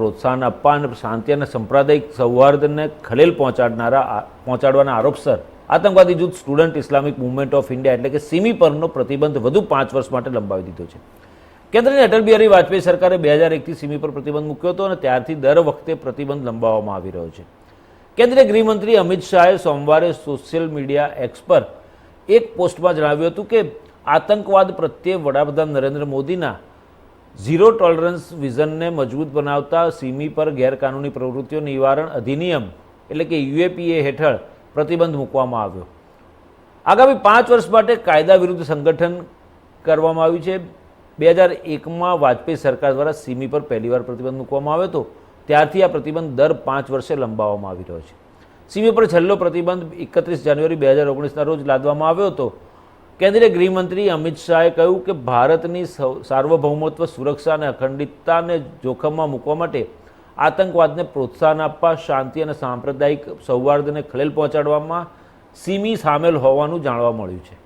પ્રોત્સાહન આપવા અને શાંતિ અને સાંપ્રદાયિક સૌહાર્દને ખલેલ પહોંચાડનારા પહોંચાડવાના આરોપસર આતંકવાદી જૂથ Student Islamic Movement of India એટલે કે સિમી પરનો પ્રતિબંધ વધુ પાંચ વર્ષ માટે લંબાવી દીધો છે. કેન્દ્રની અટલ બિહારી વાજપેયી સરકારે બે હજાર એકથી સિમી પર પ્રતિબંધ મૂક્યો હતો અને ત્યારથી દર વખતે પ્રતિબંધ લંબાવવામાં આવી રહ્યો છે. કેન્દ્રીય ગૃહમંત્રી અમિત શાહે સોમવારે સોશિયલ મીડિયા એક્સ પર એક પોસ્ટમાં જણાવ્યું હતું કે આતંકવાદ પ્રત્યે વડાપ્રધાન નરેન્દ્ર મોદીના ઝીરો ટોલરન્સ વિઝનને મજબૂત બનાવતા સીમી પર ગેરકાનૂની પ્રવૃત્તિઓ નિવારણ અધિનિયમ એટલે કે યુએપીએ હેઠળ પ્રતિબંધ મૂકવામાં આવ્યો. આગામી પાંચ વર્ષ માટે કાયદા વિરુદ્ધ સંગઠન કરવામાં આવ્યું છે. બે હજાર એકમાં વાજપેયી સરકાર દ્વારા સીમી પર પહેલીવાર પ્રતિબંધ મૂકવામાં આવ્યો હતો. ત્યારથી આ પ્રતિબંધ દર પાંચ વર્ષે લંબાવવામાં આવી રહ્યો છે. સીમી પર છેલ્લો પ્રતિબંધ એકત્રીસ જાન્યુઆરી બે હજાર ઓગણીસના રોજ લાદવામાં આવ્યો હતો. કેન્દ્રીય ગૃહમંત્રી અમિત શાહે કહ્યું કે ભારતની સાર્વભૌમત્વ સુરક્ષા અને અખંડિતતાને જોખમમાં મૂકવા માટે આતંકવાદને પ્રોત્સાહન આપવા, શાંતિ અને સાંપ્રદાયિક સૌહાર્દને ખલેલ પહોંચાડવામાં સીમી સામેલ હોવાનું જાણવા મળ્યું છે.